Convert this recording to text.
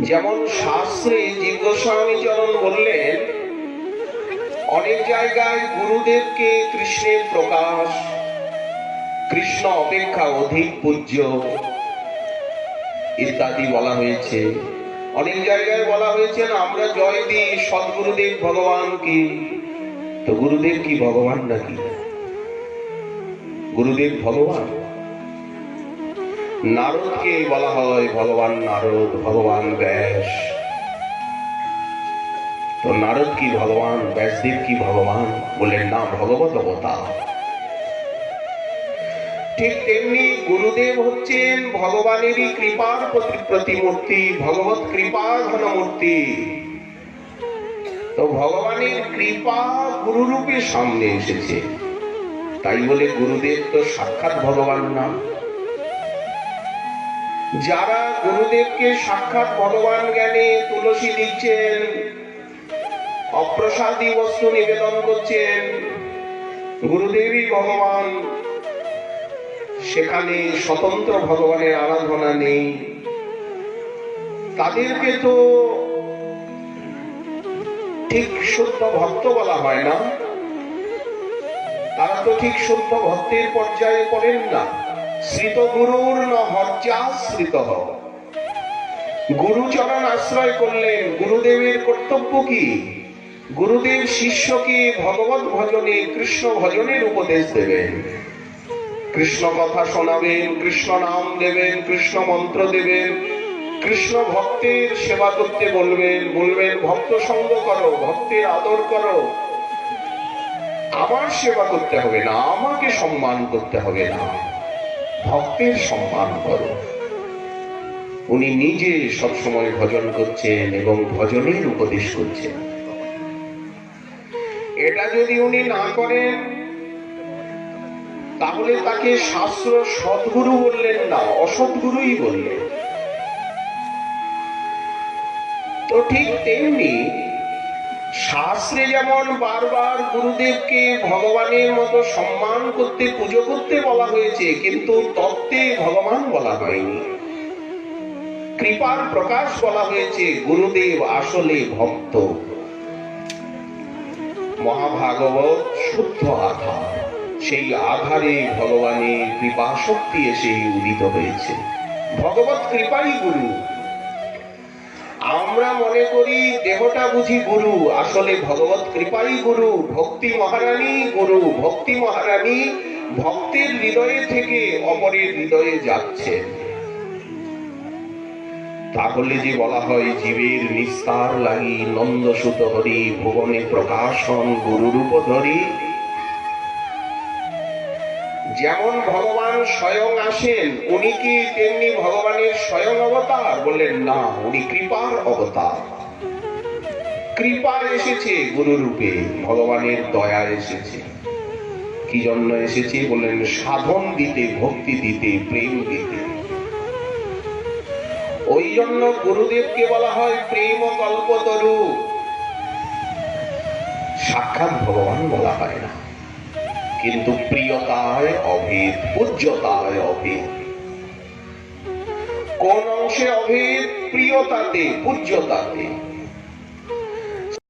যেমন শাস্ত্রে জীবগোস্বামী চরণ বললেন, অনেক জায়গায় গুরুদেবকে কৃষ্ণের প্রকাশ, কৃষ্ণ অপেক্ষা অধিক পূজ্য ইত্যাদি বলা হয়েছে। অনেক জায়গায় বলা হয়েছে, না, আমরা জয় দিই সদ্গুরুদেব ভগবান কি তো গুরুদেব কি ভগবান নাকি? গুরুদেব ভগবান? নারদকে বলা হয় ভগবান নারদ, ভগবান ব্যাস। তো নারদ কি ভগবান, ব্যাসদেব কি ভগবান বললেন না ভগবত অবতার ঠিক তেমনি গুরুদেব হচ্ছেন ভগবানেরই কৃপার প্রতি- প্রতিমূর্তি, ভগবত কৃপা ঘনমূর্তি তো ভগবানের কৃপা গুরুরূপে সামনে এসেছে। তাই বলে গুরুদেব তো সাক্ষাৎ ভগবান না যারা গুরুদেবকে সাক্ষাৎ ভগবান জ্ঞানে তুলসী দিচ্ছেন, অপ্রসাদী বস্তু নিবেদন করছেন, গুরুদেবই ভগবান। সেখানে স্বতন্ত্র ভগবানের আরাধনা নেই। তাদেরকে তো ঠিক শুদ্ধ ভক্ত বলা হয় না। তারা তো ঠিক শুদ্ধ ভক্তের পর্যায়ে পড়েন না। শ্রিত গুরুর ন হর্যাশ্রিত গুরুচরণ আশ্রয় করলেন, গুরুদেবের কর্তব্য কি? গুরুদেব শিষ্যকে ভগবত ভজনে, কৃষ্ণ ভজনের উপদেশ দেবেন। কৃষ্ণ কথা শোনাবেন, কৃষ্ণ নাম দেবেন, কৃষ্ণ মন্ত্র দেবেন, কৃষ্ণ ভক্তের সেবা করতে বলবেন বলবেন, ভক্ত সঙ্গ করো, ভক্তের আদর করো। আমার সেবা করতে হবে না, আমাকে সম্মান করতে হবে না। ভক্তের সম্মান করো। উনি নিজে সবসময় ভজন করছেন এবং ভজনের উপদেশ করছেন। এটা যদি উনি না করেন, তাহলে তাকে শাস্ত্র সদ্গুরু বললেন না অসৎগুরুই বললেন। তো ঠিক তেমনি শাস্ত্রে যেমন বারবার গুরুদেবকে ভগবানের মতো সম্মান করতে, পুজো করতে বলা হয়েছে, কিন্তু তত্ত্বে ভগবান বলা হয়নি। কৃপার প্রকাশ বলা হয়েছে, গুরুদেব আসলে ভক্ত। মহাভাগবত শুদ্ধ আধার। সেই আধারে ভগবানের কৃপা শক্তি এসে উদিত হয়েছে। ভগবত কৃপাই গুরু। বুঝি গুরু, আসলে ভগবত কৃপাই গুরু, ভক্তি মহারানী গুরু, ভক্তি মহারানী, ভক্তের হৃদয়ে থেকে অপরের হৃদয়ে যাচ্ছেন তাহলে যে বলা হয় জীবের নিস্তার লাগি নন্দসুত হরি, ভুবনে প্রকাশন গুরুরূপ ধরি। যেমন ভগবান স্বয়ং আসেন, উনি কি তেমনি ভগবানের স্বয়ং অবতার? বললেন, না, উনি কৃপার অবতার। কৃপা এসেছে গুরু রূপে ভগবানের দয়া এসেছে। কি জন্য এসেছে বললেন, সাধন দিতে, ভক্তি দিতে, প্রেম দিতে। ওই জন্য গুরুদেবকে বলা হয় প্রেম কল্পতরু। সাক্ষাৎ ভগবান বলা হয় না। কিন্তু প্রিয়তায় অভেদ, পূজ্যতায় অভেদ। কোন অংশে অভেদ? প্রিয়তাতে, পূজ্যতাতে।